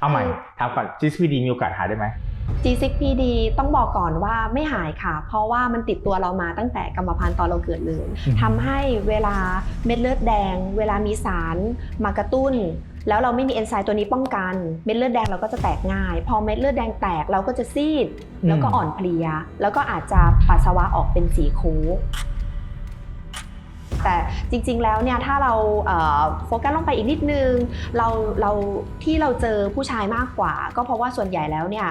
เอาใหม่ถามก่อน GCPD มีโอกาสหายได้ไหม G6PD ต้องบอกก่อนว่าไม่หายค่ะ เพราะว่ามันติดตัวเรามาตั้งแต่กรรมพันธุ์ตอนเราเกิดเลยอืมทำให้เวลาเม็ดเลือดแดง เวลามีสารมากระตุ้น แล้วเราไม่มีเอนไซม์ตัวนี้ป้องกันเม็ดเลือดแดงเราก็จะแตกง่าย พอเม็ดเลือดแดงแตกเราก็จะซีด แล้วก็อ่อนเพลีย แล้วก็อาจจะปัสสาวะออกเป็นสีโค้ก แต่จริง ๆ แล้วเนี่ยถ้าเราเอ่อโฟกัสลงไปอีกนิดนึงเราเราที่เราเจอผู้ชายมากกว่า ก็เพราะว่าส่วนใหญ่แล้วเนี่ย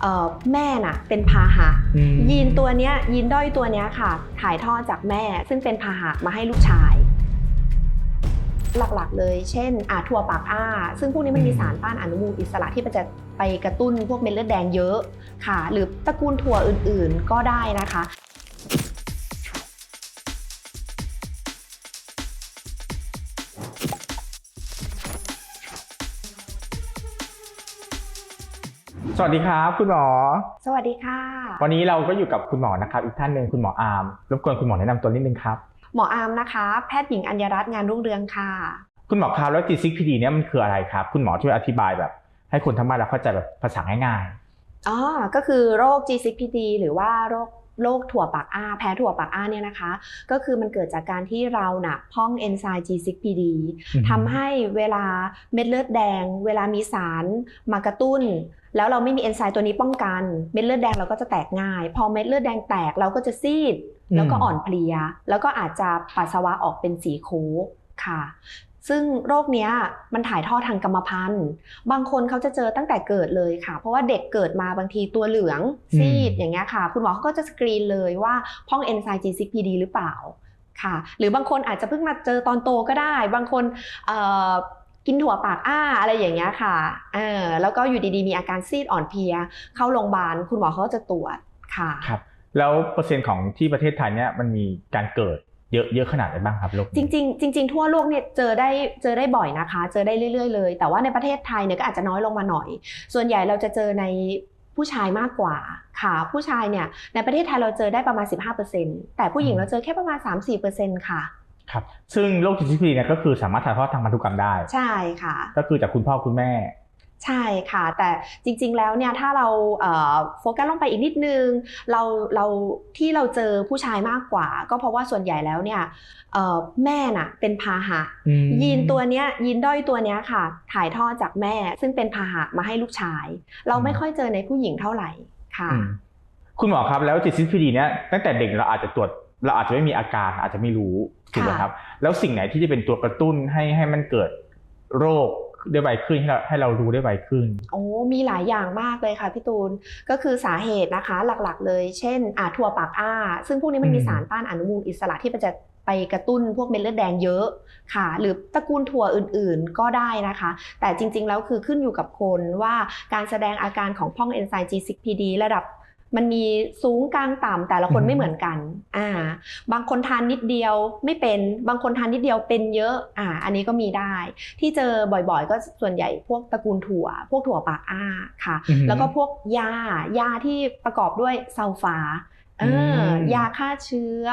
เอ่อแม่น่ะเป็นพาหะอืมยีนตัวเนี้ยยีนด้อยตัวเนี้ยค่ะ ถ่ายทอดจากแม่ ซึ่งเป็นพาหะมาให้ลูกชายหลักๆ เลย เช่นอาถั่วปากอ้า ซึ่งพวกนี้มันมีสารต้านอนุมูลอิสระที่มันจะไปกระตุ้นพวกเม็ดเลือดแดงเยอะค่ะ หรือตระกูลถั่วอื่นๆก็ได้นะคะ สวัสดีครับคุณหมอ สวัสดีค่ะ วันนี้เราก็อยู่กับคุณหมอนะครับอีกท่านหนึ่งคุณหมออาร์มรบกวนคุณหมอแนะนำตัวนิดนึงครับ หมออาร์มนะคะ แพทย์หญิงอัญญรัตน์งานรุ่งเรืองค่ะ คุณหมอครับแล้ว GCPD เนี่ยมันคืออะไรครับ คุณหมอช่วยอธิบายแบบ ให้คนทั้งบ้านเราเข้าใจแบบภาษาง่ายอ๋อก็คือโรค G6PD หรือว่าโรคโรคถั่วปากอ้าแพ้ถั่วปากอ้าเนี่ยนะคะ ก็คือมันเกิดจากการที่เราน่ะพ่องเอนไซม์ G6PD ๆทำให้เวลาเม็ดเลือดแดง เวลามีสารมากระตุ้น แล้วเราไม่มีเอนไซม์ตัวนี้ป้องกัน เม็ดเลือดแดงเราก็จะแตกง่าย พอเม็ดเลือดแดงแตกเราก็จะซีด แล้วก็อ่อนเพลีย แล้วก็อาจจะปัสสาวะออกเป็นสีโค้กค่ะ ซึ่งโรคเนี้ยมันถ่ายทอดทางกรรมพันธุ์ บางคนเขาจะเจอตั้งแต่เกิดเลยค่ะ เพราะว่าเด็กเกิดมาบางทีตัวเหลืองซีดอืมอย่างเงี้ยค่ะ คุณหมอเขาก็จะสกรีนเลยว่าพ่องเอนไซม์ G6PD หรือเปล่าค่ะ หรือบางคนอาจจะเพิ่งมาเจอตอนโตก็ได้ บางคนเอ่อ กินถั่วปากอ้าอะไรอย่างเงี้ยค่ะเออแล้วก็อยู่ดีๆ มีอาการซีดอ่อนเพลีย เข้าโรงพยาบาลคุณหมอเขาก็จะตรวจค่ะครับแล้วเปอร์เซ็นต์ของที่ประเทศไทยเนี่ยมันมีการเกิดเยอะเยอะขนาดไหนบ้างครับโรคนี้จริงๆจริงๆทั่วโลกเนี่ยเจอได้เจอได้บ่อยนะคะ เจอได้เรื่อย ๆ เลย แต่ว่าในประเทศไทยเนี่ยก็อาจจะน้อยลงมาหน่อย ส่วนใหญ่เราจะเจอในผู้ชายมากกว่าค่ะ ผู้ชายเนี่ยในประเทศไทยเราเจอได้ประมาณ 15%แต่ผู้หญิงเราเจอแค่ประมาณ 3-4%ค่ะ ครับซึ่งโรค GCPD เนี่ยก็คือสามารถถ่ายทอดทางพันธุกรรมได้ ใช่ค่ะ ก็คือจากคุณพ่อคุณแม่ ใช่ค่ะ แต่จริง ๆ แล้วเนี่ยถ้าเราเอ่อโฟกัสลงไปอีกนิดนึงเราเราที่เราเจอผู้ชายมากกว่า ก็เพราะว่าส่วนใหญ่แล้วเนี่ยเอ่อแม่น่ะเป็นพาหะอืมยีนตัวเนี้ยยีนด้อยตัวเนี้ยค่ะ ถ่ายทอดจากแม่ ซึ่งเป็นพาหะมาให้ลูกชาย เราไม่ค่อยเจอในผู้หญิงเท่าไหร่ค่ะอืมคุณหมอครับแล้ว GCPD เนี่ยตั้งแต่เด็กเราอาจจะตรวจ เราอาจจะไม่มีอาการอาจจะไม่รู้ถูกไหมค่ะครับ แล้วสิ่งไหนที่จะเป็นตัวกระตุ้นให้ให้มันเกิดโรคได้ไวขึ้นให้เราให้เรารู้ได้ไวขึ้น โอ้มีหลายอย่างมากเลยค่ะพี่ตูน ก็คือสาเหตุนะคะหลักๆ เลย เช่นอาถั่วปากอ้า ซึ่งพวกนี้มันมีอืมสารต้านอนุมูลอิสระที่มันจะไปกระตุ้นพวกเม็ดเลือดแดงเยอะค่ะ หรือตระกูลถั่วอื่นๆก็ได้นะคะ แต่จริงๆ แล้วคือขึ้นอยู่กับคนว่าการแสดงอาการของพ่องเอนไซม์ G6PD ระดับ มันมีสูงกลางต่ำแต่ละคนอือฮึไม่เหมือนกัน อ่า บางคนทานนิดเดียวไม่เป็น บางคนทานนิดเดียวเป็นเยอะ อ่า อันนี้ก็มีได้ ที่เจอบ่อยๆ ก็ส่วนใหญ่พวกตระกูลถั่ว พวกถั่วปากอ้าค่ะอือฮึแล้วก็พวกยายาที่ประกอบด้วยซัลฟา เอออมยาฆ่าเชื้อ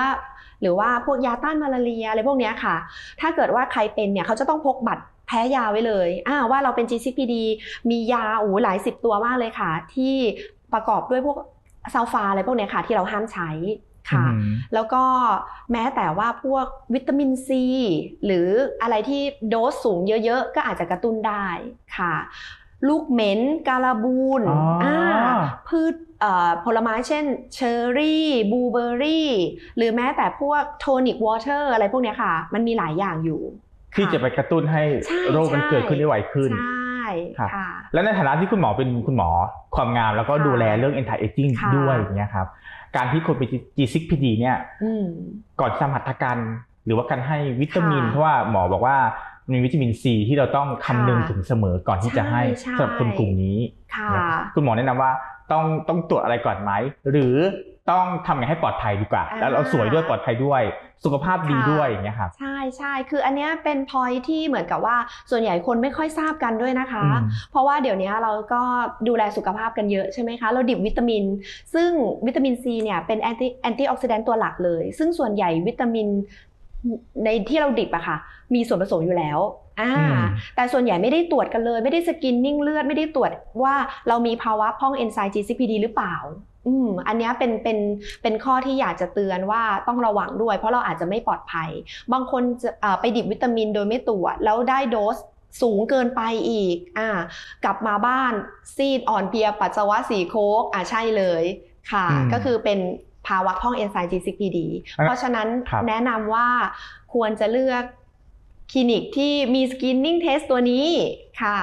หรือว่าพวกยาต้านมาลาเรียอะไรพวกเนี้ยค่ะ ถ้าเกิดว่าใครเป็นเนี่ยเขาจะต้องพกบัตรแพ้ยาไว้เลยอ่าว่าเราเป็น GCPD มียาโอ้โหหลายสิบตัวมากเลยค่ะ ที่ประกอบด้วยพวก ซัลฟาอะไรพวกเนี้ยค่ะที่เราห้ามใช้ค่ะอืมแล้วก็แม้แต่ว่าพวกวิตามินซีหรืออะไรที่โดสสูงเยอะๆ ก็อาจจะกระตุ้นได้ค่ะ ลูกเหม็นการาบูนอ๋ออ่าพืชเอ่อผลไม้เช่นเชอร์รี่บลูเบอร์รี่หรือแม้แต่พวกโทนิกวอเตอร์อะไรพวกเนี้ยค่ะ มันมีหลายอย่างอยู่ ที่ค่จะไปกระตุ้นให้ใช่โรคมันใช่เกิดขึ้นได้ไวขึ้นใช่ ครับค่ะ และในฐานะที่คุณหมอเป็นคุณหมอความงาม แล้วก็ค่ะดูแลเรื่อง anti aging ค่ะด้วยอย่างเงี้ยครับการที่คนเป็น G6PD เนี่ยอืมก่อนทำหัตถการหรือว่าการให้วิตามินค่ะเพราะว่าหมอบอกว่ามีวิตามินซีที่เราต้องคำนึงค่ะถึงเสมอก่อนที่จะให้ใช่สำหรับคนกลุ่มนี้ค่ะนะครับคุณหมอแนะนำว่าต้องต้องตรวจอะไรก่อนไหมหรือ ต้องทำไงให้ปลอดภัยดีกว่าอ่า แล้วเราสวยด้วยปลอดภัยด้วยสุขภาพดีค่ะด้วยอย่างเงี้ยครับใช่ใช่คืออันเนี้ยเป็นพอยที่เหมือนกับว่าส่วนใหญ่คนไม่ค่อยทราบกันด้วยนะคะอืมเพราะว่าเดี๋ยวนี้เราก็ดูแลสุขภาพกันเยอะใช่ไหมคะ เราดิบวิตามิน ซึ่งวิตามินซีเนี่ยเป็นแอนตี้แอนตี้ออกซิแดนต์ตัวหลักเลย ซึ่งส่วนใหญ่วิตามินในที่เราดิบอะค่ะ มีส่วนผสมอยู่แล้วอ่าอืมแต่ส่วนใหญ่ไม่ได้ตรวจกันเลย ไม่ได้สกินนิ่งเลือดไม่ได้ตรวจว่าเรามีภาวะพร่องเอนไซม์ GCPD หรือเปล่า อืมอันเนี้ยเป็นเป็นเป็นข้อที่อยากจะเตือนว่าต้องระวังด้วย เพราะเราอาจจะไม่ปลอดภัย บางคนจะอ่าไปดิบวิตามินโดยไม่ตรวจ แล้วได้โดสสูงเกินไปอีกอ่ากลับมาบ้านซีดอ่อนเพลียปัสสาวะสีโคกอ่าใช่เลยค่ะอืมก็คือเป็นภาวะพร่องเอนไซม์ GCPD อะเพราะฉะนั้นครับแนะนำว่าควรจะเลือกคลินิกที่มีสกินนิ่งเทสตัวนี้ค่ะ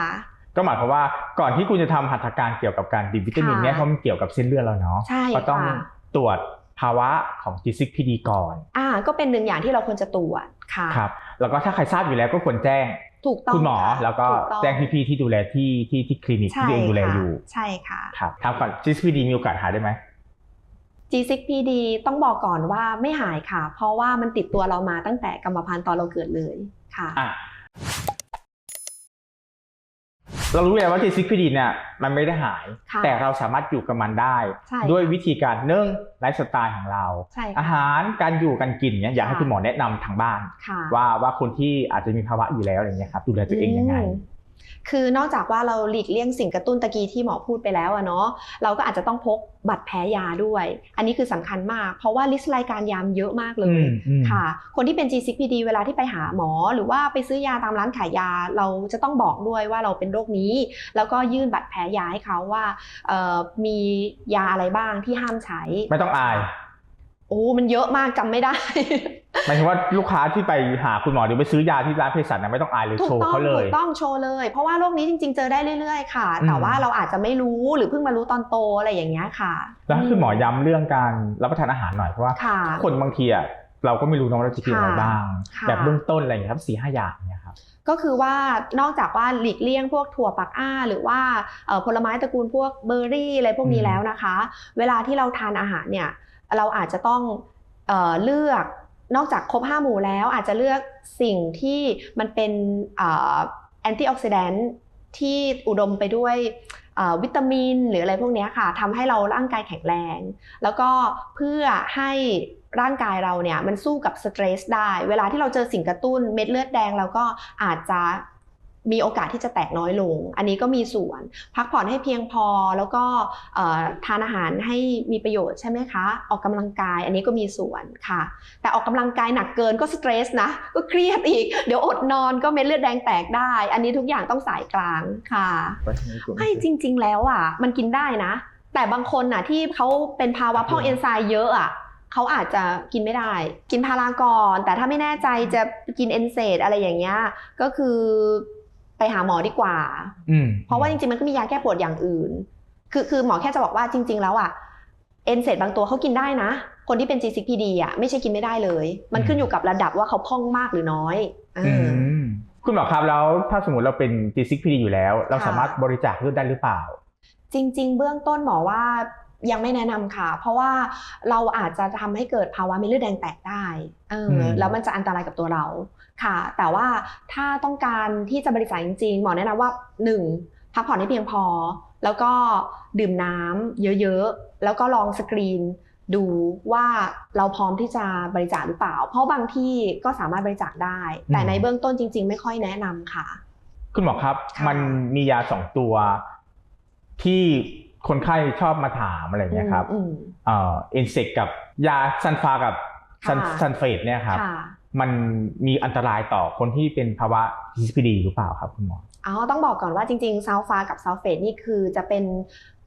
ก็หมายความว่าก่อนที่คุณจะทำหัตถการเกี่ยวกับการดิบวิตามินค่ะเนี่ยเพราะมันเกี่ยวกับเส้นเลือดแล้วเนาะใช่ก็ต้องค่ะตรวจภาวะของ G6PD ก่อน อ่า ก็เป็นหนึ่งอย่างที่เราควรจะตรวจค่ะครับ แล้วก็ถ้าใครทราบอยู่แล้วก็ควรแจ้งถูกต้องคุณหมอค่ะแล้วก็ถูต้องแจ้งพี่ๆที่ดูแลที่ที่ที่คลินิกใช่ที่ตัวเองดูแลค่ะอยู่ ใช่ค่ะครับถามก่อน G6PD มีโอกาสหายได้ไหม G6PD ต้องบอกก่อนว่าไม่หายค่ะ เพราะว่ามันติดตัวเรามาตั้งแต่กรรมพันธุ์ตอนเราเกิดเลยค่ะ อะ เรารู้แล้วว่า G6PD เนี่ยมันไม่ได้หาย ค่ะแต่เราสามารถอยู่กับมันได้ ใช่ด้วยวิธีการเนื่องไลฟ์สไตล์ของเรา ใช่อาค่ะหารการอยู่การกินเนี่ยอยากให้ค่ะ คุณหมอแนะนำทางบ้าน ค่ะว่าว่าคนที่อาจจะมีภาวะอยู่แล้วอะไรเงี้ยครับดูแลตัวเองยังไงม คือนอกจากว่าเราหลีกเลี่ยงสิ่งกระตุ้นตะกี้ที่หมอพูดไปแล้วอะเนาะเราก็อาจจะต้องพกบัตรแพ้ยาด้วย อันนี้คือสำคัญมาก เพราะว่าลิสต์รายการยามเยอะมากเลยอืมอืมค่ะ คนที่เป็น G6PD เวลาที่ไปหาหมอ หรือว่าไปซื้อยาตามร้านขายยา เราจะต้องบอกด้วยว่าเราเป็นโรคนี้ แล้วก็ยื่นบัตรแพ้ยาให้เขาว่าเอ่อมียาอะไรบ้างที่ห้ามใช้ ไม่ต้องอาย โอ้มันเยอะมากจำไม่ได้ หมายถึงว่าลูกค้าที่ไปหาคุณหมอหรือไปซื้อยาที่ร้านเภสัชนะไม่ต้องอายเลยถูโชกว์ต้องเขาเลถูยกต้องโชว์เลย เพราะว่าโรคนี้จริงๆ เจอได้เรื่อยๆ ค่ะอืมแต่ว่าเราอาจจะไม่รู้หรือเพิ่งมารู้ตอนโตอะไรอย่างเงี้ยค่ะ แล้วให้คุณหมอย้ำเรื่องการรับประทานอาหารหน่อยเพราะว่าค่ะคนบางทีอะเราก็ไม่รู้น้องเราจะกินอะไรบ้างค่ะแบบเบื้องต้นอะไรอย่างเงี้ยครับสี่ห้าอย่างเนี่ยครับก็คือว่านอกจากว่าหลีกเลี่ยงพวกถั่วปักอ้า หรือว่าเอ่อผลไม้ตระกูลพวกเบอร์รี่อะไรพวกนี้อืมแล้วนะคะ เวลาที่เราทานอาหารเนี่ย เราอาจจะต้องเออเลือกนอกจากครบห้าหมู่แล้วอาจจะเลือกสิ่งที่มันเป็นแอนตี้ออกซิแดนต์ที่อุดมไปด้วยวิตามิน หรืออะไรพวกนี้ค่ะทำให้เราร่างกายแข็งแรง แล้วก็เพื่อให้ร่างกายเราเนี่ยมันสู้กับสเตรสได้ เวลาที่เราเจอสิ่งกระตุ้นเม็ดเลือดแดงเราก็อาจจะ มีโอกาสที่จะแตกน้อยลง อันนี้ก็มีส่วน พักผ่อนให้เพียงพอแล้วก็เอ่อทานอาหารให้มีประโยชน์ใช่ไหมคะ ออกกำลังกายอันนี้ก็มีส่วนค่ะ แต่ออกกำลังกายหนักเกินก็สเตรสนะ ก็เครียดอีก เดี๋ยวอดนอนก็เม็ดเลือดแดงแตกได้ อันนี้ทุกอย่างต้องสายกลางค่ะไม่จริง ๆ แล้วอะ มันกินได้นะ แต่บางคนอะที่เขาเป็นภาวะพร่องเอนไซม์เยอะอะเขาอาจจะกินไม่ได้ กินพาราก่อนแต่ถ้าไม่แน่ใจจะกินเอนเซดอะไรอย่างเงี้ยก็คือ ไปหาหมอดีกว่าอืมเพราะว่าจริงๆมันก็มียาแก้ปวดอย่างอื่น คือคือหมอแค่จะบอกว่าจริง ๆ แล้วอะเอนเซดบางตัวเขากินได้นะ คนที่เป็น G6PD อะไม่ใช่กินไม่ได้เลย มันขึ้นอยู่กับระดับว่าเขาพร่องมากหรือน้อยเออืออมคุณหมอครับแล้วถ้าสมมติเราเป็น G6PD อยู่แล้ว เราค่ะสามารถบริจาคเลือดได้หรือเปล่า จริง ๆ เบื้องต้นหมอว่า ยังไม่แนะนำค่ะ เพราะว่าเราอาจจะทำให้เกิดภาวะเม็ดเลือดแดงแตกได้เอออมแล้วมันจะอันตรายกับตัวเราค่ะ แต่ว่าถ้าต้องการที่จะบริจาคจริงๆหมอแนะนำว่า 1. พักผ่อนให้เพียงพอ แล้วก็ดื่มน้ำเยอะๆ แล้วก็ลองสกรีนดูว่าเราพร้อมที่จะบริจาคหรือเปล่า เพราะบางที่ก็สามารถบริจาคได้ แต่อืมในเบื้องต้นจริง ๆ ไม่ค่อยแนะนำค่ะ คุณหมอครับค่ะมันมียาสองตัวที่ คนไข้ชอบมาถามอะไรอย่างเงี้ยครับอืมเอ่อเอนเซกกับยาซันฟากับซันค่ะซันเฟตเนี่ยครับค่ะมันมีอันตรายต่อคนที่เป็นภาวะ GCPD หรือเปล่าครับคุณหมออ๋อต้องบอกก่อนว่าจริงๆซัลฟากับซัลเฟตนี่คือจะเป็น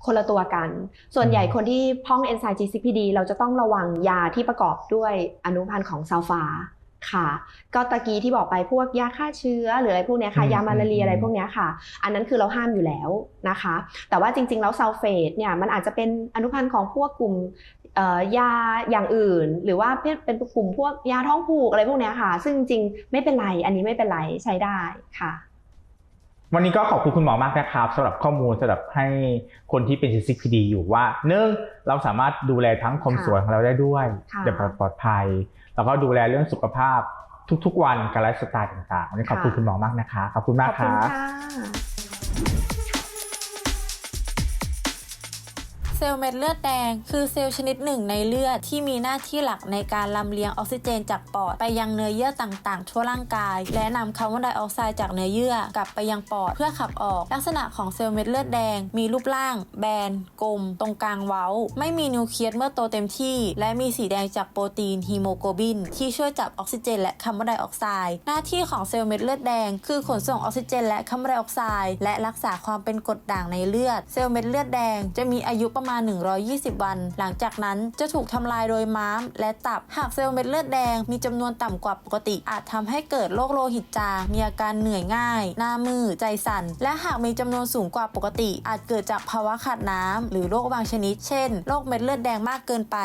คนละตัวกัน ส่วนใหญ่อืมคนที่พ้องเอนไซม์ GCPD เราจะต้องระวังยาที่ประกอบด้วยอนุพันธ์ของซัลฟา ค่ะ ก็ตะกี้ที่บอกไปพวกยาฆ่าเชื้อหรืออะไรพวกเนี้ยค่ะอืมยามาลาเรียอืมอะไรพวกเนี้ยค่ะ อันนั้นคือเราห้ามอยู่แล้วนะคะ แต่ว่าจริงๆ แล้วซัลเฟตเนี่ยมันอาจจะเป็นอนุพันธ์ของพวกกลุ่มเอ่อยาอย่างอื่น หรือว่าเป็นกลุ่มพวกยาท้องผูกอะไรพวกเนี้ยค่ะ ซึ่งจริงๆไม่เป็นไรอันนี้ไม่เป็นไรใช้ได้ค่ะวันนี้ก็ขอบคุณคุณหมอมากนะครับสำหรับข้อมูลสำหรับให้คนที่เป็น GCPD อยู่ว่าเนื่องเราสามารถดูแลทั้งความค่ะสวยของเราได้ด้วยค่ะอย่างปลอดภัย แล้วก็ดูแลเรื่องสุขภาพทุกๆ วันการไลฟ์สไตล์ต่างๆวันนี้ขอบคุณค่ะคุณหมอมากนะคะ ขอบคุณขมากอบคคุณรับค่ะ เซลล์เม็ดเลือดแดง คือเซลล์ชนิดหนึ่งในเลือดที่มีหน้าที่หลักในการลำเลียงออกซิเจนจากปอดไปยังเนื้อเยื่อต่างๆ ทั่วร่างกาย และนำคาร์บอนไดออกไซด์จากเนื้อเยื่อกลับไปยังปอดเพื่อขับออก ลักษณะของเซลล์เม็ดเลือดแดง มีรูปร่าง แบน กลม ตรงกลางเว้า ไม่มีนิวเคลียสเมื่อโตเต็มที่ และมีสีแดงจากโปรตีนฮีโมโกลบิน ที่ช่วยจับออกซิเจน และคาร์บอนไดออกไซด์หน้าที่ของเซลล์เม็ดเลือดแดง คือขนส่งออกซิเจน และคาร์บอนไดออกไซด์และรักษาความเป็นกรดด่างในเลือด เซลล์เม็ดเลือดแดงจะมีอายุประมาณ 120 วัน หลังจากนั้นจะถูกทำลายโดยม้าม และตับ หากเซลล์เม็ดเลือดแดงมีจำนวนต่ำกว่าปกติ อาจทำให้เกิดโรคโลหิตจาง มีอาการเหนื่อยง่าย หน้ามืด ใจสั่น และหากมีจำนวนสูงกว่าปกติ อาจเกิดจากภาวะขาดน้ำหรือโรคบางชนิด เช่น โรคเม็ดเลือดแดงมากเกินไป